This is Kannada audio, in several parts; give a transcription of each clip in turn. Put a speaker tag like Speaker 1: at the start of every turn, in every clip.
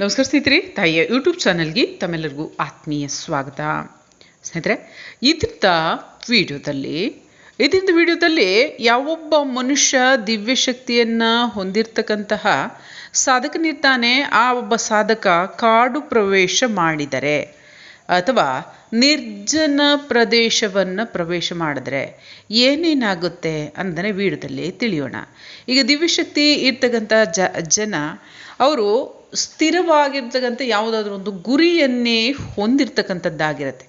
Speaker 1: ನಮಸ್ಕಾರ ಸ್ನೇಹಿತರೆ, ತಾಯಿಯ ಯೂಟ್ಯೂಬ್ ಚಾನಲ್ಗೆ ತಮ್ಮೆಲ್ಲರಿಗೂ ಆತ್ಮೀಯ ಸ್ವಾಗತ. ಸ್ನೇಹಿತರೆ ಇದ್ದ ವಿಡಿಯೋದಲ್ಲಿ, ಇದರಿಂದ ವಿಡಿಯೋದಲ್ಲಿ ಯಾವೊಬ್ಬ ಮನುಷ್ಯ ದಿವ್ಯ ಶಕ್ತಿಯನ್ನು ಹೊಂದಿರತಕ್ಕಂತಹ ಸಾಧಕನಿರ್ತಾನೆ, ಆ ಒಬ್ಬ ಸಾಧಕ ಕಾಡು ಪ್ರವೇಶ ಮಾಡಿದರೆ, ಅಥವಾ ನಿರ್ಜನ ಪ್ರದೇಶವನ್ನು ಪ್ರವೇಶ ಮಾಡಿದ್ರೆ ಏನೇನಾಗುತ್ತೆ ಅಂದರೆ ವಿಡಿಯೋದಲ್ಲಿ ತಿಳಿಯೋಣ. ಈಗ ದಿವ್ಯಶಕ್ತಿ ಇರ್ತಕ್ಕಂಥ ಜ, ಜನ, ಅವರು ಸ್ಥಿರವಾಗಿರ್ತಕ್ಕಂಥ ಯಾವುದಾದ್ರೂ ಒಂದು ಗುರಿಯನ್ನೇ ಹೊಂದಿರತಕ್ಕಂಥದ್ದಾಗಿರುತ್ತೆ.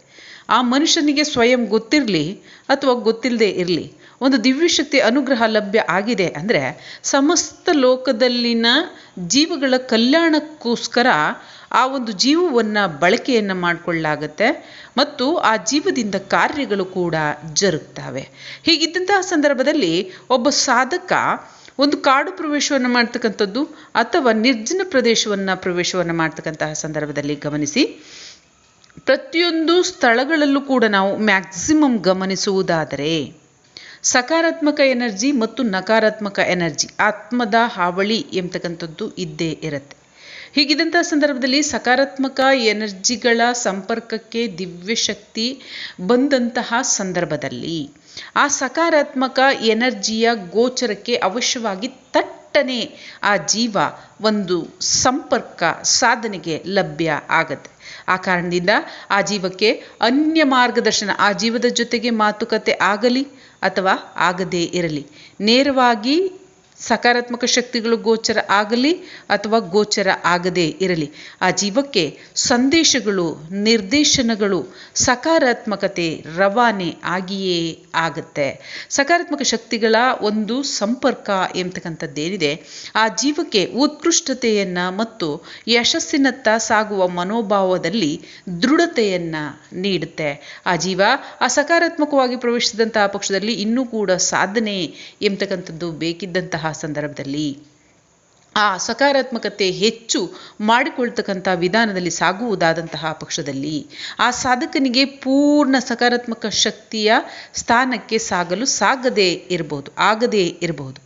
Speaker 1: ಆ ಮನುಷ್ಯನಿಗೆ ಸ್ವಯಂ ಗೊತ್ತಿರಲಿ ಅಥವಾ ಗೊತ್ತಿಲ್ಲದೆ ಇರಲಿ, ಒಂದು ದಿವ್ಯಶಕ್ತಿ ಅನುಗ್ರಹ ಲಭ್ಯ ಆಗಿದೆ ಅಂದರೆ ಸಮಸ್ತ ಲೋಕದಲ್ಲಿನ ಜೀವಗಳ ಕಲ್ಯಾಣಕ್ಕೋಸ್ಕರ ಆ ಒಂದು ಜೀವವನ್ನು ಬಳಕೆಯನ್ನು ಮಾಡಿಕೊಳ್ಳಾಗತ್ತೆ ಮತ್ತು ಆ ಜೀವದಿಂದ ಕಾರ್ಯಗಳು ಕೂಡ ಜರುಗ್ತವೆ. ಹೀಗಿದ್ದಂತಹ ಸಂದರ್ಭದಲ್ಲಿ ಒಬ್ಬ ಸಾಧಕ ಒಂದು ಕಾಡು ಪ್ರವೇಶವನ್ನು ಮಾಡ್ತಕ್ಕಂಥದ್ದು ಅಥವಾ ನಿರ್ಜನ ಪ್ರದೇಶವನ್ನು ಪ್ರವೇಶವನ್ನು ಮಾಡ್ತಕ್ಕಂತಹ ಸಂದರ್ಭದಲ್ಲಿ ಗಮನಿಸಿ. ಪ್ರತಿಯೊಂದು ಸ್ಥಳಗಳಲ್ಲೂ ಕೂಡ ನಾವು ಮ್ಯಾಕ್ಸಿಮಮ್ ಗಮನಿಸುವುದಾದರೆ ಸಕಾರಾತ್ಮಕ ಎನರ್ಜಿ ಮತ್ತು ನಕಾರಾತ್ಮಕ ಎನರ್ಜಿ, ಆತ್ಮದ ಹಾವಳಿ ಎಂಬತಕ್ಕಂಥದ್ದು ಇದ್ದೇ ಇರುತ್ತೆ. ಹೀಗಿದ್ದಂಥ ಸಂದರ್ಭದಲ್ಲಿ ಸಕಾರಾತ್ಮಕ ಎನರ್ಜಿಗಳ ಸಂಪರ್ಕಕ್ಕೆ ದಿವ್ಯಶಕ್ತಿ ಬಂದಂತಹ ಸಂದರ್ಭದಲ್ಲಿ ಆ ಸಕಾರಾತ್ಮಕ ಎನರ್ಜಿಯ ಗೋಚರಕ್ಕೆ ಅವಶ್ಯವಾಗಿ ತಟ್ಟನೆ ಆ ಜೀವ ಒಂದು ಸಂಪರ್ಕ ಸಾಧನೆಗೆ ಲಭ್ಯ ಆಗತ್ತೆ. ಆ ಕಾರಣದಿಂದ ಆ ಜೀವಕ್ಕೆ ಅನ್ಯ ಮಾರ್ಗದರ್ಶನ, ಆ ಜೀವದ ಜೊತೆಗೆ ಮಾತುಕತೆ ಆಗಲಿ ಅಥವಾ ಆಗದೇ ಇರಲಿ. ನೇರವಾಗಿ ಸಕಾರಾತ್ಮಕ ಶಕ್ತಿಗಳು ಗೋಚರ ಆಗಲಿ ಅಥವಾ ಗೋಚರ ಆಗದೇ ಇರಲಿ. ಆ ಜೀವಕ್ಕೆ ಸಂದೇಶಗಳು, ನಿರ್ದೇಶನಗಳು, ಸಕಾರಾತ್ಮಕತೆ ರವಾನೆ ಆಗಿಯೇ ಆಗುತ್ತೆ. ಸಕಾರಾತ್ಮಕ ಶಕ್ತಿಗಳ ಒಂದು ಸಂಪರ್ಕ ಎಂಬತಕ್ಕಂಥದ್ದೇನಿದೆ ಆ ಜೀವಕ್ಕೆ ಉತ್ಕೃಷ್ಟತೆಯನ್ನು ಮತ್ತು ಯಶಸ್ಸಿನತ್ತ ಸಾಗುವ ಮನೋಭಾವದಲ್ಲಿ ದೃಢತೆಯನ್ನು ನೀಡುತ್ತೆ. ಆ ಜೀವ ಆ ಸಕಾರಾತ್ಮಕವಾಗಿ ಪ್ರವೇಶಿಸಿದಂತಹ ಪಕ್ಷದಲ್ಲಿ ಇನ್ನೂ ಕೂಡ ಸಾಧನೆ ಎಂಬತಕ್ಕಂಥದ್ದು ಬೇಕಿದ್ದಂತಹ ಸಂದರ್ಭದಲ್ಲಿ ಆ ಸಕಾರಾತ್ಮಕತೆ ಹೆಚ್ಚು ಮಾಡಿಕೊಳ್ತಕ್ಕಂಥ ವಿಧಾನದಲ್ಲಿ ಸಾಗುವುದಾದಂತಹ ಪಕ್ಷದಲ್ಲಿ ಆ ಸಾಧಕನಿಗೆ ಪೂರ್ಣ ಸಕಾರಾತ್ಮಕ ಶಕ್ತಿಯ ಸ್ಥಾನಕ್ಕೆ ಸಾಗಲು ಸಾಗದೇ ಇರಬಹುದು ಆಗದೇ ಇರಬಹುದು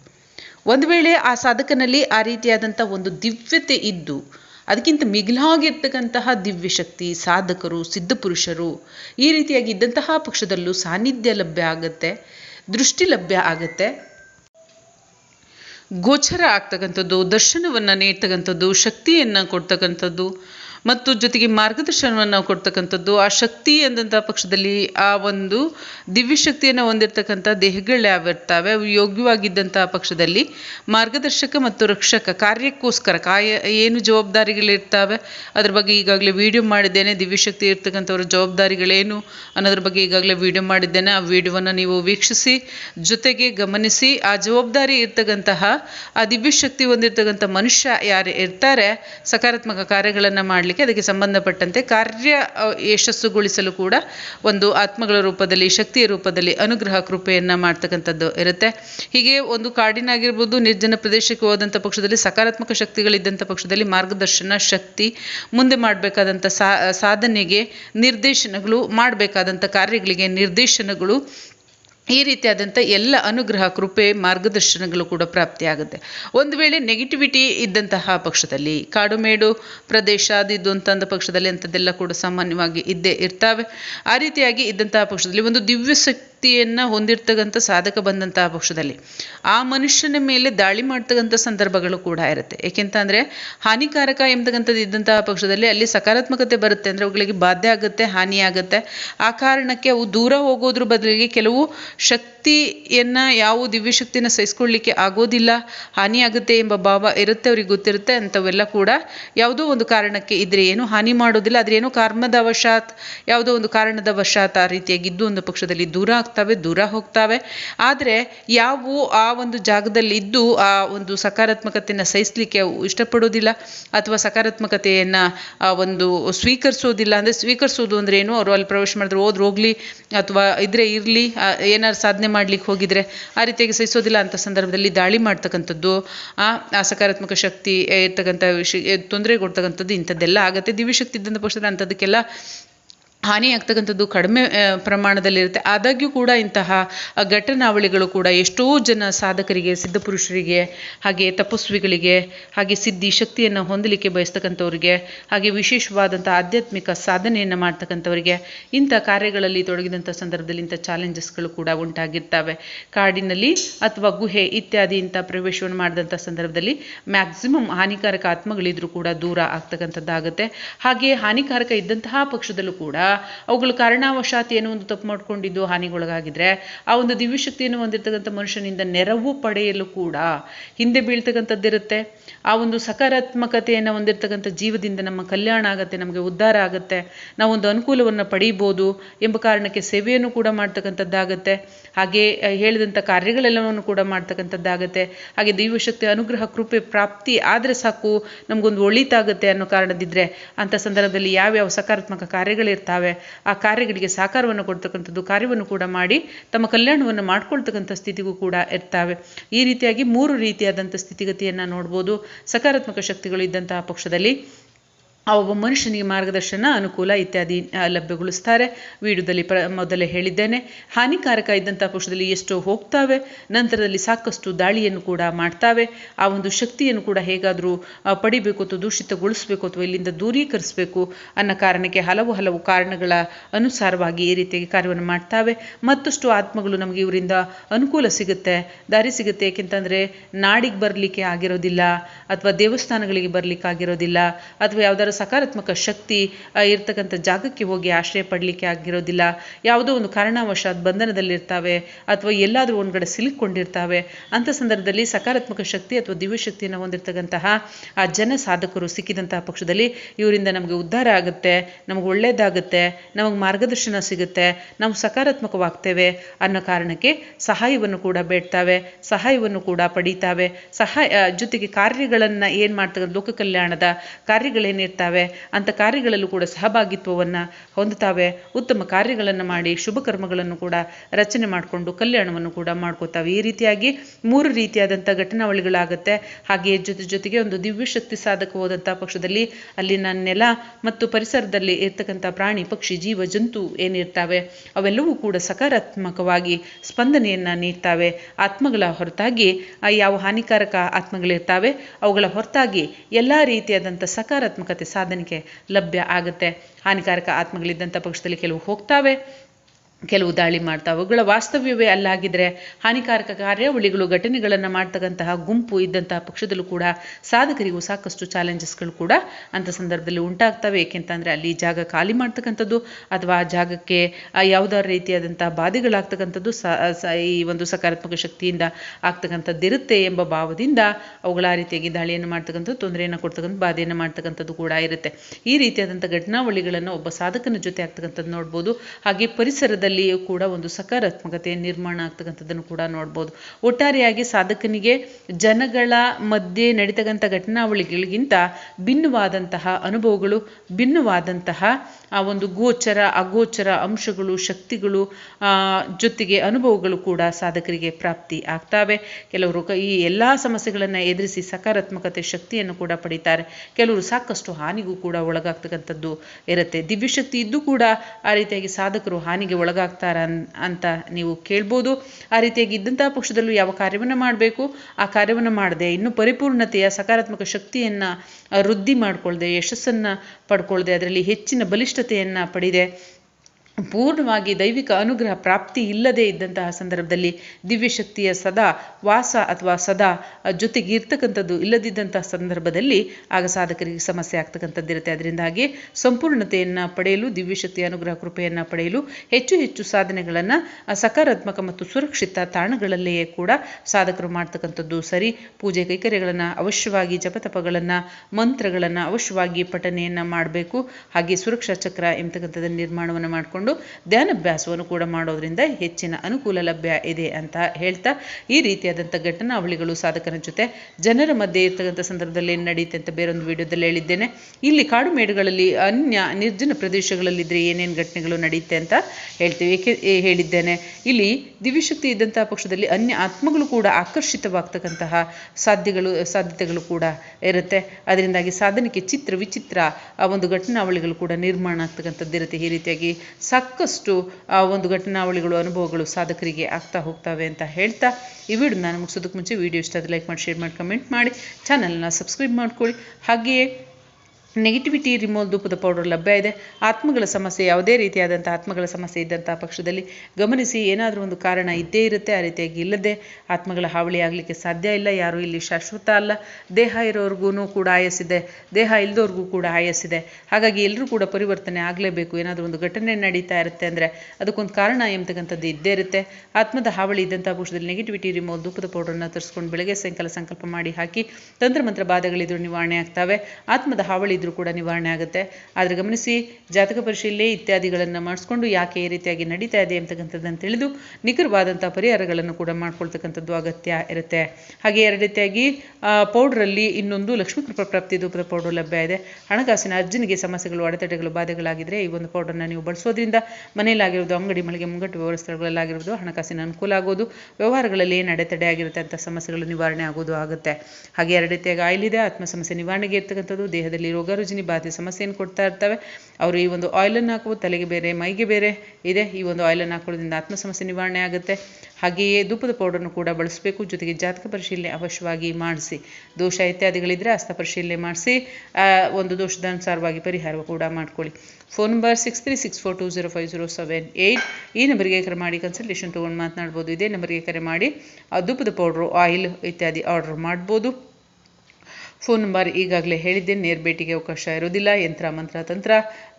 Speaker 1: ಒಂದು ವೇಳೆ ಆ ಸಾಧಕನಲ್ಲಿ ಆ ರೀತಿಯಾದಂಥ ಒಂದು ದಿವ್ಯತೆ ಇದ್ದು, ಅದಕ್ಕಿಂತ ಮಿಗಿಲಾಗಿರ್ತಕ್ಕಂತಹ ದಿವ್ಯಶಕ್ತಿ ಸಾಧಕರು ಸಿದ್ಧಪುರುಷರು ಈ ರೀತಿಯಾಗಿ ಇದ್ದಂತಹ ಪಕ್ಷದಲ್ಲೂ ಸಾನ್ನಿಧ್ಯ ಲಭ್ಯ ಆಗುತ್ತೆ, ದೃಷ್ಟಿ ಲಭ್ಯ ಆಗುತ್ತೆ. ಗೋಚರ ಆಗ್ತಕ್ಕಂಥದ್ದು ದರ್ಶನವನ್ನು ನೀಡ್ತಕ್ಕಂಥದ್ದು ಶಕ್ತಿಯನ್ನು ಕೊಡ್ತಕ್ಕಂಥದ್ದು ಮತ್ತು ಜೊತೆಗೆ ಮಾರ್ಗದರ್ಶನವನ್ನು ನಾವು ಕೊಡ್ತಕ್ಕಂಥದ್ದು, ಆ ಶಕ್ತಿ ಎಂದಂಥ ಪಕ್ಷದಲ್ಲಿ ಆ ಒಂದು ದಿವ್ಯಶಕ್ತಿಯನ್ನು ಹೊಂದಿರತಕ್ಕಂಥ ದೇಹಗಳು ಅವು ಯೋಗ್ಯವಾಗಿದ್ದಂಥ ಪಕ್ಷದಲ್ಲಿ ಮಾರ್ಗದರ್ಶಕ ಮತ್ತು ರಕ್ಷಕ ಕಾರ್ಯಕ್ಕೋಸ್ಕರ ಕಾಯ, ಏನು ಜವಾಬ್ದಾರಿಗಳಿರ್ತಾವೆ, ಅದ್ರ ಬಗ್ಗೆ ಈಗಾಗಲೇ ವಿಡಿಯೋ ಮಾಡಿದ್ದೇನೆ. ದಿವ್ಯಶಕ್ತಿ ಇರ್ತಕ್ಕಂಥವ್ರ ಜವಾಬ್ದಾರಿಗಳೇನು ಅನ್ನೋದ್ರ ಬಗ್ಗೆ ಈಗಾಗಲೇ ವಿಡಿಯೋ ಮಾಡಿದ್ದೇನೆ. ಆ ವಿಡಿಯೋವನ್ನು ನೀವು ವೀಕ್ಷಿಸಿ, ಜೊತೆಗೆ ಗಮನಿಸಿ, ಆ ಜವಾಬ್ದಾರಿ ಇರ್ತಕ್ಕಂತಹ, ಆ ದಿವ್ಯಶಕ್ತಿ ಹೊಂದಿರ್ತಕ್ಕಂಥ ಮನುಷ್ಯ ಯಾರು ಇರ್ತಾರೆ, ಸಕಾರಾತ್ಮಕ ಕಾರ್ಯಗಳನ್ನು ಮಾಡಲಿಕ್ಕೆ ಅದಕ್ಕೆ ಸಂಬಂಧಪಟ್ಟಂತೆ ಕಾರ್ಯ ಯಶಸ್ಸುಗೊಳಿಸಲು ಕೂಡ ಒಂದು ಆತ್ಮಗಳ ರೂಪದಲ್ಲಿ, ಶಕ್ತಿಯ ರೂಪದಲ್ಲಿ ಅನುಗ್ರಹ ಕೃಪೆಯನ್ನು ಮಾಡ್ತಕ್ಕಂಥದ್ದು ಇರುತ್ತೆ. ಹೀಗೆ ಒಂದು ಕಾಡಿನಾಗಿರ್ಬೋದು, ನಿರ್ಜನ ಪ್ರದೇಶಕ್ಕೆ ಹೋದಂಥ ಪಕ್ಷದಲ್ಲಿ ಸಕಾರಾತ್ಮಕ ಶಕ್ತಿಗಳಿದ್ದಂಥ ಪಕ್ಷದಲ್ಲಿ ಮಾರ್ಗದರ್ಶನ, ಶಕ್ತಿ, ಮುಂದೆ ಮಾಡಬೇಕಾದಂಥ ಸಾಧನೆಗೆ ನಿರ್ದೇಶನಗಳು, ಮಾಡಬೇಕಾದಂಥ ಕಾರ್ಯಗಳಿಗೆ ನಿರ್ದೇಶನಗಳು ಈ ರೀತಿಯಾದಂಥ ಎಲ್ಲ ಅನುಗ್ರಹ, ಕೃಪೆ, ಮಾರ್ಗದರ್ಶನಗಳು ಕೂಡ ಪ್ರಾಪ್ತಿಯಾಗುತ್ತೆ ಒಂದು ವೇಳೆ ನೆಗೆಟಿವಿಟಿ ಇದ್ದಂತಹ ಪಕ್ಷದಲ್ಲಿ ಕಾಡುಮೇಡು ಪ್ರದೇಶ ಅದು ಇದು ಅಂತಂದ ಪಕ್ಷದಲ್ಲಿ ಅಂಥದ್ದೆಲ್ಲ ಕೂಡ ಸಾಮಾನ್ಯವಾಗಿ ಇದ್ದೇ ಇರ್ತವೆ. ಆ ರೀತಿಯಾಗಿ ಇದ್ದಂತಹ ಪಕ್ಷದಲ್ಲಿ ಒಂದು ದಿವ್ಯ ಶಕ್ತಿಯನ್ನು ಹೊಂದಿರ್ತಕ್ಕಂಥ ಸಾಧಕ ಬಂದಂತಹ ಪಕ್ಷದಲ್ಲಿ. ಆ ಮನುಷ್ಯನ ಮೇಲೆ ದಾಳಿ ಮಾಡ್ತಕ್ಕಂಥ ಸಂದರ್ಭಗಳು ಕೂಡ ಇರುತ್ತೆ. ಏಕೆಂತಂದರೆ ಹಾನಿಕಾರಕ ಎಂಬತಕ್ಕಂಥದ್ದು ಇದ್ದಂತಹ ಪಕ್ಷದಲ್ಲಿ ಅಲ್ಲಿ ಸಕಾರಾತ್ಮಕತೆ ಬರುತ್ತೆ ಅಂದರೆ ಅವುಗಳಿಗೆ ಬಾಧೆ ಆಗುತ್ತೆ ಹಾನಿಯಾಗುತ್ತೆ ಆ ಕಾರಣಕ್ಕೆ ಅವು ದೂರ ಹೋಗೋದ್ರ ಬದಲಿಗೆ ಕೆಲವು ಶಕ್ತಿಯನ್ನು, ಯಾವ ದಿವ್ಯಶಕ್ತಿನ ಸಹಿಸ್ಕೊಳ್ಳಿಕ್ಕೆ ಆಗೋದಿಲ್ಲ ಹಾನಿಯಾಗುತ್ತೆ ಎಂಬ ಭಾವ ಇರುತ್ತೆ, ಅವ್ರಿಗೆ ಗೊತ್ತಿರುತ್ತೆ, ಅಂಥವೆಲ್ಲ ಕೂಡ ಯಾವುದೋ ಒಂದು ಕಾರಣಕ್ಕೆ ಇದ್ರೆ ಏನು ಹಾನಿ ಮಾಡೋದಿಲ್ಲ. ಆದರೆ ಏನೋ ಕರ್ಮದ ವಶಾತ್, ಯಾವುದೋ ಒಂದು ಕಾರಣದ ವಶಾತ್ ಆ ರೀತಿಯಾಗಿದ್ದು ಒಂದು ಪಕ್ಷದಲ್ಲಿ ದೂರ ಆಗ್ತವೆ ದೂರ ಹೋಗ್ತವೆ. ಆದರೆ ಯಾವು ಆ ಒಂದು ಜಾಗದಲ್ಲಿ ಇದ್ದು ಆ ಒಂದು ಸಕಾರಾತ್ಮಕತೆಯನ್ನು ಸಹಿಸಲಿಕ್ಕೆ ಇಷ್ಟಪಡೋದಿಲ್ಲ ಅಥವಾ ಸಕಾರಾತ್ಮಕತೆಯನ್ನು ಒಂದು ಸ್ವೀಕರಿಸೋದಿಲ್ಲ. ಅಂದರೆ ಸ್ವೀಕರಿಸೋದು ಅಂದರೆ ಏನು? ಅವರು ಅಲ್ಲಿ ಪ್ರವೇಶ ಮಾಡಿದ್ರು ಹೋದ್ರೆ ಹೋಗಲಿ ಅಥವಾ ಇದ್ರೆ ಇರಲಿ ಏನಾದ್ರು ಸಾಧನೆ ಮಾಡ್ಲಿಕ್ಕೆ ಹೋಗಿದ್ರೆ ಆ ರೀತಿಯಾಗಿ ಸಹಿಸೋದಿಲ್ಲ ಅಂತ ಸಂದರ್ಭದಲ್ಲಿ ದಾಳಿ ಮಾಡ್ತಕ್ಕಂಥದ್ದು, ಆ ಸಕಾರಾತ್ಮಕ ಶಕ್ತಿ ಇರ್ತಕ್ಕಂಥ ವಿಷಯ ತೊಂದರೆ ಕೊಡ್ತಕ್ಕಂಥದ್ದು ಇಂಥದ್ದೆಲ್ಲ ಆಗುತ್ತೆ. ದಿವ್ಯಶಕ್ತಿ ಇದ್ದಂಥ ಪಕ್ಷದಲ್ಲಿ ಅಂಥದ್ದಕ್ಕೆಲ್ಲ ಹಾನಿಯಾಗ್ತಕ್ಕಂಥದ್ದು ಕಡಿಮೆ ಪ್ರಮಾಣದಲ್ಲಿರುತ್ತೆ. ಆದಾಗ್ಯೂ ಕೂಡ ಇಂತಹ ಘಟನಾವಳಿಗಳು ಕೂಡ ಎಷ್ಟೋ ಜನ ಸಾಧಕರಿಗೆ ಸಿದ್ಧಪುರುಷರಿಗೆ ಹಾಗೆ ತಪಸ್ವಿಗಳಿಗೆ, ಹಾಗೆ ಸಿದ್ಧಿ ಶಕ್ತಿಯನ್ನು ಹೊಂದಲಿಕ್ಕೆ ಬಯಸ್ತಕ್ಕಂಥವ್ರಿಗೆ, ಹಾಗೆ ವಿಶೇಷವಾದಂಥ ಆಧ್ಯಾತ್ಮಿಕ ಸಾಧನೆಯನ್ನು ಮಾಡ್ತಕ್ಕಂಥವ್ರಿಗೆ ಇಂಥ ಕಾರ್ಯಗಳಲ್ಲಿ ತೊಡಗಿದಂಥ ಸಂದರ್ಭದಲ್ಲಿ ಇಂಥ ಚಾಲೆಂಜಸ್ಗಳು ಕೂಡ ಉಂಟಾಗಿರ್ತವೆ. ಕಾಡಿನಲ್ಲಿ ಅಥವಾ ಗುಹೆ ಇತ್ಯಾದಿ ಇಂಥ ಪ್ರವೇಶವನ್ನು ಮಾಡಿದಂಥ ಸಂದರ್ಭದಲ್ಲಿ ಮ್ಯಾಕ್ಸಿಮಮ್ ಹಾನಿಕಾರಕ ಆತ್ಮಗಳಿದ್ರೂ ಕೂಡ ದೂರ ಆಗ್ತಕ್ಕಂಥದ್ದಾಗುತ್ತೆ. ಹಾಗೆ ಹಾನಿಕಾರಕ ಇದ್ದಂತಹ ಪಕ್ಷದಲ್ಲೂ ಕೂಡ ಅವುಗಳು ಕಾರಣವಶಾತ್ ಏನೋ ಒಂದು ತಪ್ಪು ಮಾಡ್ಕೊಂಡಿದ್ದು, ಹಾನಿಗೊಳಗಾಗಿದ್ರೆ ಆ ಒಂದು ದಿವ್ಯಶಕ್ತಿಯನ್ನು ಹೊಂದಿರತಕ್ಕಂಥ ಮನುಷ್ಯನಿಂದ ನೆರವು ಪಡೆಯಲು ಕೂಡ ಹಿಂದೆ ಬೀಳ್ತಕ್ಕಂಥದ್ದಿರುತ್ತೆ. ಆ ಒಂದು ಸಕಾರಾತ್ಮಕತೆಯನ್ನು ಹೊಂದಿರತಕ್ಕಂಥ ಜೀವದಿಂದ ನಮ್ಮ ಕಲ್ಯಾಣ ಆಗುತ್ತೆ, ನಮಗೆ ಉದ್ಧಾರ ಆಗುತ್ತೆ ನಾವೊಂದು ಅನುಕೂಲವನ್ನು ಪಡೀಬೋದು ಎಂಬ ಕಾರಣಕ್ಕೆ ಸೇವೆಯನ್ನು ಕೂಡ ಮಾಡ್ತಕ್ಕಂಥದ್ದಾಗತ್ತೆ. ಹಾಗೆ ಹೇಳಿದಂಥ ಕಾರ್ಯಗಳೆಲ್ಲವನ್ನು ಕೂಡ ಮಾಡ್ತಕ್ಕಂಥದ್ದಾಗತ್ತೆ. ಹಾಗೆ ದೈವಶಕ್ತಿ ಅನುಗ್ರಹ, ಕೃಪೆ, ಪ್ರಾಪ್ತಿ ಆದರೆ ಸಾಕು, ನಮಗೊಂದು ಒಳಿತಾಗುತ್ತೆ ಅನ್ನೋ ಕಾರಣದಿದ್ದರೆ ಅಂಥ ಸಂದರ್ಭದಲ್ಲಿ ಯಾವ್ಯಾವ ಸಕಾರಾತ್ಮಕ ಕಾರ್ಯಗಳಿರ್ತಾವೆ ಆ ಕಾರ್ಯಗಳಿಗೆ ಸಾಕಾರವನ್ನು ಕೊಡ್ತಕ್ಕಂಥದ್ದು, ಕಾರ್ಯವನ್ನು ಕೂಡ ಮಾಡಿ ತಮ್ಮ ಕಲ್ಯಾಣವನ್ನು ಮಾಡ್ಕೊಳ್ತಕ್ಕಂಥ ಸ್ಥಿತಿಗೂ ಕೂಡ ಇರ್ತಾವೆ. ಈ ರೀತಿಯಾಗಿ ಮೂರು ರೀತಿಯಾದಂಥ ಸ್ಥಿತಿಗತಿಯನ್ನು ನೋಡ್ಬೋದು. ಸಕಾರಾತ್ಮಕ ಶಕ್ತಿಗಳು ಇದ್ದಂತಹ ಪಕ್ಷದಲ್ಲಿ ಆ ಒಬ್ಬ ಮನುಷ್ಯನಿಗೆ ಮಾರ್ಗದರ್ಶನ, ಅನುಕೂಲ ಇತ್ಯಾದಿ ಲಭ್ಯಗೊಳಿಸ್ತಾರೆ. ವಿಡಿಯೋದಲ್ಲಿ ಪ್ರ, ಮೊದಲೇ ಹೇಳಿದ್ದೇನೆ. ಹಾನಿಕಾರಕ ಇದ್ದಂಥ ಪಕ್ಷದಲ್ಲಿ ಎಷ್ಟೋ ಹೋಗ್ತಾವೆ. ನಂತರದಲ್ಲಿ ಸಾಕಷ್ಟು ದಾಳಿಯನ್ನು ಕೂಡ ಮಾಡ್ತಾವೆ. ಆ ಒಂದು ಶಕ್ತಿಯನ್ನು ಕೂಡ ಹೇಗಾದರೂ ಪಡಿಬೇಕು ಅಥವಾ ದೂಷಿತಗೊಳಿಸಬೇಕು ಅಥವಾ ಇಲ್ಲಿಂದ ದೂರೀಕರಿಸಬೇಕು ಅನ್ನೋ ಕಾರಣಕ್ಕೆ ಹಲವು ಹಲವು ಕಾರಣಗಳ ಅನುಸಾರವಾಗಿ ಈ ರೀತಿಯಾಗಿ ಕಾರ್ಯವನ್ನು ಮಾಡ್ತಾವೆ. ಮತ್ತಷ್ಟು ಆತ್ಮಗಳು ನಮಗೆ ಇವರಿಂದ ಅನುಕೂಲ ಸಿಗುತ್ತೆ. ದಾರಿ ಸಿಗುತ್ತೆ. ಏಕೆಂತಂದರೆ ನಾಡಿಗೆ ಬರಲಿಕ್ಕೆ ಆಗಿರೋದಿಲ್ಲ ಅಥವಾ ದೇವಸ್ಥಾನಗಳಿಗೆ ಬರಲಿಕ್ಕೆ ಆಗಿರೋದಿಲ್ಲ ಅಥವಾ ಯಾವ್ದಾದ್ರು ಸಕಾರಾತ್ಮಕ ಶಕ್ತಿ ಇರ್ತಕ್ಕಂಥ ಜಾಗಕ್ಕೆ ಹೋಗಿ ಆಶ್ರಯ ಪಡಲಿಕ್ಕೆ ಆಗಿರೋದಿಲ್ಲ. ಯಾವುದೋ ಒಂದು ಕಾರಣವಶಾತ್ ಬಂಧನದಲ್ಲಿರ್ತಾವೆ ಅಥವಾ ಎಲ್ಲಾದರೂ ಒಂದು ಕಡೆ ಸಿಲುಕೊಂಡಿರ್ತಾವೆ ಅಂಥ ಸಂದರ್ಭದಲ್ಲಿ ಸಕಾರಾತ್ಮಕ ಶಕ್ತಿ ಅಥವಾ ದಿವ್ಯಶಕ್ತಿಯನ್ನು ಹೊಂದಿರತಕ್ಕಂತಹ, ಆ, ಜನ ಸಾಧಕರು ಸಿಕ್ಕಿದಂತಹ ಪಕ್ಷದಲ್ಲಿ ಇವರಿಂದ ನಮಗೆ ಉದ್ಧಾರ ಆಗುತ್ತೆ, ನಮಗೆ ಒಳ್ಳೆಯದಾಗುತ್ತೆ ನಮಗೆ ಮಾರ್ಗದರ್ಶನ ಸಿಗುತ್ತೆ, ನಾವು ಸಕಾರಾತ್ಮಕವಾಗ್ತೇವೆ ಅನ್ನೋ ಕಾರಣಕ್ಕೆ ಸಹಾಯವನ್ನು ಕೂಡ ಬೇಡ್ತಾವೆ, ಸಹಾಯವನ್ನು ಕೂಡ ಪಡೀತಾವೆ. ಸಹಾಯ ಜೊತೆಗೆ ಕಾರ್ಯಗಳನ್ನು ಏನು ಮಾಡ್ತಕ್ಕಂಥ ಲೋಕ ಕಲ್ಯಾಣದ ಕಾರ್ಯಗಳೇನಿರ್ತಾವೆ ಅಂಥ ಕಾರ್ಯಗಳಲ್ಲೂ ಕೂಡ ಸಹಭಾಗಿತ್ವವನ್ನು ಹೊಂದುತ್ತಾವೆ. ಉತ್ತಮ ಕಾರ್ಯಗಳನ್ನು ಮಾಡಿ, ಶುಭ ಕರ್ಮಗಳನ್ನು ಕೂಡ ರಚನೆ ಮಾಡಿಕೊಂಡು ಕಲ್ಯಾಣವನ್ನು ಕೂಡ ಮಾಡ್ಕೋತಾವೆ. ಈ ರೀತಿಯಾಗಿ ಮೂರು ರೀತಿಯಾದಂಥ ಘಟನಾವಳಿಗಳಾಗುತ್ತೆ. ಹಾಗೆಯೇ ಜೊತೆ ಜೊತೆಗೆ ಒಂದು ದಿವ್ಯ ಶಕ್ತಿ ಸಾಧಕವಾದಂಥ ಪಕ್ಷದಲ್ಲಿ ಅಲ್ಲಿನ ನೆಲ ಮತ್ತು ಪರಿಸರದಲ್ಲಿ ಇರ್ತಕ್ಕಂಥ ಪ್ರಾಣಿ, ಪಕ್ಷಿ, ಜೀವ, ಜಂತು ಏನಿರ್ತಾವೆ, ಅವೆಲ್ಲವೂ ಕೂಡ ಸಕಾರಾತ್ಮಕವಾಗಿ ಸ್ಪಂದನೆಯನ್ನು ನೀಡ್ತಾವೆ. ಆತ್ಮಗಳ ಹೊರತಾಗಿ ಯಾವ ಹಾನಿಕಾರಕ ಆತ್ಮಗಳಿರ್ತಾವೆ, ಅವುಗಳ ಹೊರತಾಗಿ ಎಲ್ಲ ರೀತಿಯಾದಂಥ ಸಕಾರಾತ್ಮಕತೆ ಸಾಧನೆಗೆ ಲಭ್ಯ ಆಗುತ್ತೆ. ಹಾನಿಕಾರಕ ಆತ್ಮಗಳಿದ್ದಂಥ ಪಕ್ಷದಲ್ಲಿ ಕೆಲವು ಹೋಗ್ತಾವೆ. ಕೆಲವು ದಾಳಿ ಮಾಡ್ತಾ, ಅವುಗಳ ವಾಸ್ತವ್ಯವೇ ಅಲ್ಲಾಗಿದ್ರೆ ಹಾನಿಕಾರಕ ಕಾರ್ಯಾವಳಿಗಳು ಘಟನೆಗಳನ್ನು ಮಾಡ್ತಕ್ಕಂತಹ ಗುಂಪು ಇದ್ದಂತಹ ಪಕ್ಷದಲ್ಲೂ ಕೂಡ ಸಾಧಕರಿಗೂ ಸಾಕಷ್ಟು ಚಾಲೆಂಜಸ್ಗಳು ಕೂಡ ಅಂಥ ಸಂದರ್ಭದಲ್ಲಿ ಉಂಟಾಗ್ತವೆ. ಏಕೆಂತಂದರೆ ಅಲ್ಲಿ ಜಾಗ ಖಾಲಿ ಮಾಡ್ತಕ್ಕಂಥದ್ದು ಅಥವಾ ಆ ಜಾಗಕ್ಕೆ, ಆ ರೀತಿಯಾದಂಥ ಬಾಧೆಗಳಾಗ್ತಕ್ಕಂಥದ್ದು ಈ ಒಂದು ಸಕಾರಾತ್ಮಕ ಶಕ್ತಿಯಿಂದ ಆಗ್ತಕ್ಕಂಥದ್ದಿರುತ್ತೆ ಎಂಬ ಭಾವದಿಂದ ಅವುಗಳ ಆ ರೀತಿಯಾಗಿ ದಾಳಿಯನ್ನು ಮಾಡ್ತಕ್ಕಂಥದ್ದು, ತೊಂದರೆಯನ್ನು ಕೊಡ್ತಕ್ಕಂಥ ಬಾಧೆಯನ್ನು ಮಾಡ್ತಕ್ಕಂಥದ್ದು ಕೂಡ ಇರುತ್ತೆ. ಈ ರೀತಿಯಾದಂಥ ಘಟನಾವಳಿಗಳನ್ನು ಒಬ್ಬ ಸಾಧಕನ ಜೊತೆ ಆಗ್ತಕ್ಕಂಥದ್ದು ನೋಡ್ಬೋದು. ಹಾಗೆ ಪರಿಸರದಲ್ಲಿಯೂ ಕೂಡ ಒಂದು ಸಕಾರಾತ್ಮಕತೆ ನಿರ್ಮಾಣ ಆಗ್ತಕ್ಕಂಥದ್ದನ್ನು ಕೂಡ ನೋಡ್ಬೋದು. ಒಟ್ಟಾರೆಯಾಗಿ ಸಾಧಕನಿಗೆ ಜನಗಳ ಮಧ್ಯೆ ನಡೀತಕ್ಕಂಥ ಘಟನಾವಳಿಗಳಿಗಿಂತ ಭಿನ್ನವಾದಂತಹ ಅನುಭವಗಳು, ಭಿನ್ನವಾದಂತಹ, ಆ, ಒಂದು ಗೋಚರ, ಅಗೋಚರ ಅಂಶಗಳು, ಶಕ್ತಿಗಳು ಜೊತೆಗೆ ಅನುಭವಗಳು ಕೂಡ ಸಾಧಕರಿಗೆ ಪ್ರಾಪ್ತಿ ಆಗ್ತವೆ. ಕೆಲವರು ಈ ಎಲ್ಲ ಸಮಸ್ಯೆಗಳನ್ನು ಎದುರಿಸಿ ಸಕಾರಾತ್ಮಕತೆ ಶಕ್ತಿಯನ್ನು ಕೂಡ ಪಡಿತಾರೆ. ಕೆಲವರು ಸಾಕಷ್ಟು ಹಾನಿಗೂ ಕೂಡ ಒಳಗಾಗ್ತಕ್ಕಂಥದ್ದು ಇರುತ್ತೆ. ದಿವ್ಯಶಕ್ತಿ ಇದ್ದು ಕೂಡ ಆ ರೀತಿಯಾಗಿ ಸಾಧಕರು ಹಾನಿಗೆ ಒಳಗಾಗ್ತಾರ ಅಂತ ನೀವು ಕೇಳ್ಬೋದು. ಆ ರೀತಿಯಾಗಿ ಇದ್ದಂತಹ ಪಕ್ಷದಲ್ಲೂ ಯಾವ ಕಾರ್ಯವನ್ನು ಮಾಡಬೇಕು, ಆ ಕಾರ್ಯವನ್ನು ಮಾಡದೆ ಇನ್ನು ಪರಿಪೂರ್ಣತೆಯ ಸಕಾರಾತ್ಮಕ ಶಕ್ತಿಯನ್ನು ವೃದ್ಧಿ ಮಾಡಿಕೊಳ್ಳದೆ ಯಶಸ್ಸನ್ನು ಪಡ್ಕೊಳ್ಳದೆ ಅದರಲ್ಲಿ ಹೆಚ್ಚಿನ ಬಲಿಷ್ಠತೆಯನ್ನು ಪಡೆದೆ. ಪೂರ್ಣವಾಗಿ ದೈವಿಕ ಅನುಗ್ರಹ ಪ್ರಾಪ್ತಿ ಇಲ್ಲದೇ ಇದ್ದಂತಹ ಸಂದರ್ಭದಲ್ಲಿ ದಿವ್ಯಶಕ್ತಿಯ ಸದಾ ವಾಸ ಅಥವಾ ಸದಾ ಜೊತೆಗೆ ಇರ್ತಕ್ಕಂಥದ್ದು ಇಲ್ಲದಿದ್ದಂತಹ ಸಂದರ್ಭದಲ್ಲಿ ಆಗ ಸಾಧಕರಿಗೆ ಸಮಸ್ಯೆ ಆಗ್ತಕ್ಕಂಥದ್ದಿರುತ್ತೆ ಅದರಿಂದಾಗಿ ಸಂಪೂರ್ಣತೆಯನ್ನು ಪಡೆಯಲು, ದಿವ್ಯಶಕ್ತಿಯ ಅನುಗ್ರಹ ಕೃಪೆಯನ್ನು ಪಡೆಯಲು ಹೆಚ್ಚು ಹೆಚ್ಚು ಸಾಧನೆಗಳನ್ನು, ಸಕಾರಾತ್ಮಕ ಮತ್ತು ಸುರಕ್ಷಿತ ತಾಣಗಳಲ್ಲಿಯೇ ಕೂಡ ಸಾಧಕರು ಮಾಡ್ತಕ್ಕಂಥದ್ದು ಸರಿ. ಪೂಜೆ ಕೈಕರ್ಯಗಳನ್ನು ಅವಶ್ಯವಾಗಿ, ಜಪತಪಗಳನ್ನು, ಮಂತ್ರಗಳನ್ನು ಅವಶ್ಯವಾಗಿ ಪಠನೆಯನ್ನು ಮಾಡಬೇಕು. ಹಾಗೆ ಸುರಕ್ಷಾ ಚಕ್ರ ಎಂಬತಕ್ಕಂಥದ್ದನ್ನು ನಿರ್ಮಾಣವನ್ನು ಮಾಡಿಕೊಂಡು ಮಾಡಿಕೊಂಡು ಧ್ಯಾನಾಭ್ಯಾಸವನ್ನು ಕೂಡ ಮಾಡೋದ್ರಿಂದ ಹೆಚ್ಚಿನ ಅನುಕೂಲ ಲಭ್ಯ ಇದೆ ಅಂತ ಹೇಳ್ತಾ ಈ ರೀತಿಯಾದಂಥ ಘಟನಾವಳಿಗಳು ಸಾಧಕನ ಜೊತೆ ಜನರ ಮಧ್ಯೆ ಇರ್ತಕ್ಕಂಥ ಸಂದರ್ಭದಲ್ಲಿ ಏನು ನಡೆಯುತ್ತೆ ಅಂತ ಬೇರೊಂದು ವಿಡಿಯೋದಲ್ಲಿ ಹೇಳಿದ್ದೇನೆ. ಇಲ್ಲಿ ಕಾಡು ಮೇಡುಗಳಲ್ಲಿ ಅನ್ಯ ನಿರ್ಜನ ಪ್ರದೇಶಗಳಲ್ಲಿದ್ದರೆ ಏನೇನು ಘಟನೆಗಳು ನಡೆಯುತ್ತೆ ಅಂತ ಹೇಳ್ತೀವಿ. ಏಕೆ ಹೇಳಿದ್ದೇನೆ. ಇಲ್ಲಿ ದಿವ್ಯಶಕ್ತಿ ಇದ್ದಂತಹ ಪಕ್ಷದಲ್ಲಿ ಅನ್ಯ ಆತ್ಮಗಳು ಕೂಡ ಆಕರ್ಷಿತವಾಗ್ತಕ್ಕಂತಹ ಸಾಧ್ಯಗಳು, ಸಾಧ್ಯತೆಗಳು ಕೂಡ ಇರುತ್ತೆ. ಅದರಿಂದಾಗಿ ಸಾಧನಕ್ಕೆ ಚಿತ್ರ ವಿಚಿತ್ರ ಆ ಒಂದು ಘಟನಾವಳಿಗಳು ಕೂಡ ನಿರ್ಮಾಣ ಆಗ್ತಕ್ಕಂಥದ್ದು ಇರುತ್ತೆ ಈ ರೀತಿಯಾಗಿ ಸಾಕಷ್ಟು, ಆ, ಒಂದು ಘಟನಾವಳಿಗಳು, ಅನುಭವಗಳು ಸಾಧಕರಿಗೆ ಆಗ್ತಾ ಹೋಗ್ತವೆ ಅಂತ ಹೇಳ್ತಾ ಈ ವಿಡಿಯೋ ನಾನು ಮುಗಿಸೋದಕ್ಕೆ ಮುಂಚೆ, ವಿಡಿಯೋ ಇಷ್ಟ ಲೈಕ್ ಮಾಡಿ ಶೇರ್ ಮಾಡಿ ಕಮೆಂಟ್ ಮಾಡಿ. ಚಾನಲ್ನ ಸಬ್ಸ್ಕ್ರೈಬ್ ಮಾಡ್ಕೊಳ್ಳಿ. ಹಾಗೆಯೇ ನೆಗೆಟಿವಿಟಿ ರಿಮೋಲ್ ಧೂಪದ ಪೌಡರ್ ಲಭ್ಯ ಇದೆ. ಆತ್ಮಗಳ ಸಮಸ್ಯೆ ಯಾವುದೇ ರೀತಿಯಾದಂಥ ಆತ್ಮಗಳ ಸಮಸ್ಯೆ ಇದ್ದಂಥ ಪಕ್ಷದಲ್ಲಿ ಗಮನಿಸಿ, ಏನಾದರೂ ಒಂದು ಕಾರಣ ಇದ್ದೇ ಇರುತ್ತೆ, ಆ ರೀತಿಯಾಗಿ ಇಲ್ಲದೆ ಆತ್ಮಗಳ ಹಾವಳಿ ಆಗಲಿಕ್ಕೆ ಸಾಧ್ಯ ಇಲ್ಲ, ಯಾರೂ ಇಲ್ಲಿ ಶಾಶ್ವತ ಅಲ್ಲ. ದೇಹ ಇರೋರ್ಗೂ ಕೂಡ ಆಯಸ್ಸಿದೆ, ದೇಹ ಇಲ್ಲದವ್ರಿಗೂ ಕೂಡ ಆಯಸ್ಸಿದೆ. ಹಾಗಾಗಿ ಎಲ್ಲರೂ ಕೂಡ ಪರಿವರ್ತನೆ ಆಗಲೇಬೇಕು. ಏನಾದರೂ ಒಂದು ಘಟನೆ ನಡೀತಾ ಇರುತ್ತೆ ಅಂದರೆ ಅದಕ್ಕೊಂದು ಕಾರಣ ಎಂಬತಕ್ಕಂಥದ್ದು ಇದ್ದೇ ಇರುತ್ತೆ. ಆತ್ಮದ ಹಾವಳಿ ಇದ್ದಂಥ ಪಕ್ಷದಲ್ಲಿ ನೆಗೆಟಿವಿಟಿ ರಿಮೂವಲ್ ಧೂಪದ ಪೌಡರ್ನ ತರಿಸ್ಕೊಂಡು ಬೆಳಗ್ಗೆ ಸಾಯಂಕಾಲ ಸಂಕಲ್ಪ ಮಾಡಿ ಹಾಕಿ, ತಂತ್ರಮಂತ್ರ ಬಾಧೆಗಳಿದ್ರು ನಿವಾರಣೆ ಆಗ್ತವೆ. ಆತ್ಮದ ಹಾವಳಿ ಇದ್ರೂ ಕೂಡ ನಿವಾರಣೆ ಆಗುತ್ತೆ. ಆದರೆ ಗಮನಿಸಿ, ಜಾತಕ ಪರಿಶೀಲನೆ ಇತ್ಯಾದಿಗಳನ್ನು ಮಾಡಿಸ್ಕೊಂಡು ಯಾಕೆ ಈ ರೀತಿಯಾಗಿ ನಡೀತಾ ಇದೆ ಅಂತಕ್ಕಂಥದ್ದನ್ನು ತಿಳಿದು ನಿಖರವಾದಂಥ ಪರಿಹಾರಗಳನ್ನು ಕೂಡ ಮಾಡ್ಕೊಳ್ತಕ್ಕಂಥದ್ದು ಅಗತ್ಯ ಇರುತ್ತೆ. ಹಾಗೆ ಎರಡು ರೀತಿಯಾಗಿ ಪೌಡ್ರಲ್ಲಿ ಇನ್ನೊಂದು ಲಕ್ಷ್ಮೀ ಕೃಪಾ ಪ್ರಾಪ್ತಿ ಧೂಪದ ಪೌಡರ್ ಲಭ್ಯ ಇದೆ. ಹಣಕಾಸಿನ ಅರ್ಜನಿಗೆ ಸಮಸ್ಯೆಗಳು, ಅಡೆತಡೆಗಳು ಬಾಧೆಗಳಾಗಿದ್ದರೆ ಈ ಒಂದು ಪೌಡರ್ನ ನೀವು ಬಳಸೋದ್ರಿಂದ ಮನೆಯಲ್ಲಾಗಿರೋದು ಅಂಗಡಿ ಮಳಿಗೆ ಮುಂಗಟ್ಟು ವ್ಯವಸ್ಥೆಗಳಲ್ಲಾಗಿರೋದು ಹಣಕಾಸಿನ ಅನುಕೂಲ ಆಗೋದು, ವ್ಯವಹಾರಗಳಲ್ಲಿ ಏನು ಅಡೆತಡೆ ಆಗಿರುತ್ತೆ ಅಂತ ಸಮಸ್ಯೆಗಳು ನಿವಾರಣೆ ಆಗೋದು ಆಗುತ್ತೆ. ಹಾಗೆ ಎರಡು ರೀತಿಯಾಗಿ ಆಯಿಲ್ ಇದೆ ಆತ್ಮ ಸಮಸ್ಯೆ ನಿವಾರಣೆಗೆ ಇರ್ತಕ್ಕಂಥದ್ದು, ದೇಹದಲ್ಲಿ ರೋಗ ರುಜಿನಿ ಬಾಧೆ ಸಮಸ್ಯೆಯನ್ನು ಕೊಡ್ತಾ ಇರ್ತವೆ. ಅವರು ಈ ಒಂದು ಆಯಿಲನ್ನು ಹಾಕುವುದು ತಲೆಗೆ ಬೇರೆ, ಮೈಗೆ ಬೇರೆ ಇದೆ. ಈ ಒಂದು ಆಯಿಲನ್ನು ಹಾಕೋದ್ರಿಂದ ಆತ್ಮ ಸಮಸ್ಯೆ ನಿವಾರಣೆ ಆಗುತ್ತೆ. ಹಾಗೆಯೇ ಧೂಪದ ಪೌಡರ್ನು ಕೂಡ ಬಳಸಬೇಕು. ಜೊತೆಗೆ ಜಾತಕ ಪರಿಶೀಲನೆ ಅವಶ್ಯವಾಗಿ ಮಾಡಿಸಿ. ದೋಷ ಇತ್ಯಾದಿಗಳಿದ್ದರೆ ಅಸ್ತ ಪರಿಶೀಲನೆ ಮಾಡಿಸಿ. ಒಂದು ದೋಷದ ಅನುಸಾರವಾಗಿ ಪರಿಹಾರ ಕೂಡ ಮಾಡ್ಕೊಳ್ಳಿ. Phone number six three six four two zero five zero seven eight ಈ ನಂಬರ್ಗೆ ಕರೆ ಮಾಡಿ ಕನ್ಸಲ್ಟೇಷನ್ ತೊಗೊಂಡು ಮಾತನಾಡ್ಬೋದು. ಇದೇ ನಂಬರಿಗೆ ಕರೆ ಮಾಡಿ, ಆ ಧೂಪದ ಪೌಡ್ರು ಆಯಿಲ್ ಇತ್ಯಾದಿ ಆರ್ಡರ್ ಮಾಡ್ಬೋದು. ಫೋನ್ ನಂಬರ್ ಈಗಾಗಲೇ ಹೇಳಿದ್ದೆ. ನೇರ ಭೇಟಿಗೆ ಅವಕಾಶ ಇರೋದಿಲ್ಲ ಯಂತ್ರ, ಮಂತ್ರ, ತಂತ್ರ,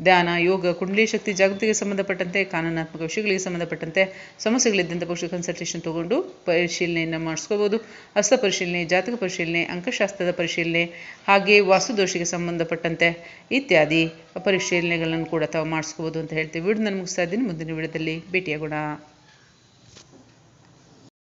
Speaker 1: ಧ್ಯಾನ, ಯೋಗ, ಕುಂಡಲಿ ಶಕ್ತಿ, ಜಾಗೃತಿಗೆ ಸಂಬಂಧಪಟ್ಟಂತೆ, ಕಾನೂನಾತ್ಮಕ ವಿಷಯಗಳಿಗೆ ಸಂಬಂಧಪಟ್ಟಂತೆ ಸಮಸ್ಯೆಗಳಿದ್ದಂಥ ಪಕ್ಷ ಕನ್ಸಲ್ಟೇಷನ್ ತಗೊಂಡು ಪರಿಶೀಲನೆಯನ್ನು ಮಾಡಿಸ್ಕೋಬೋದು. ಹಸ್ತ ಪರಿಶೀಲನೆ, ಜಾತಕ ಪರಿಶೀಲನೆ, ಅಂಕಶಾಸ್ತ್ರದ ಪರಿಶೀಲನೆ, ಹಾಗೆ ವಾಸ್ತುದೋಷಿಗೆ ಸಂಬಂಧಪಟ್ಟಂತೆ ಇತ್ಯಾದಿ ಪರಿಶೀಲನೆಗಳನ್ನು ಕೂಡ ತಾವು ಮಾಡಿಸ್ಕೋಬೋದು ಅಂತ ಹೇಳ್ತೀವಿ. ವಿಡಿಯೋ ನಾನು ಮುಗಿಸ್ತಾ ಇದ್ದೀನಿ. ಮುಂದಿನ ವಿಡಿಯೋದಲ್ಲಿ ಭೇಟಿಯಾಗೋಣ.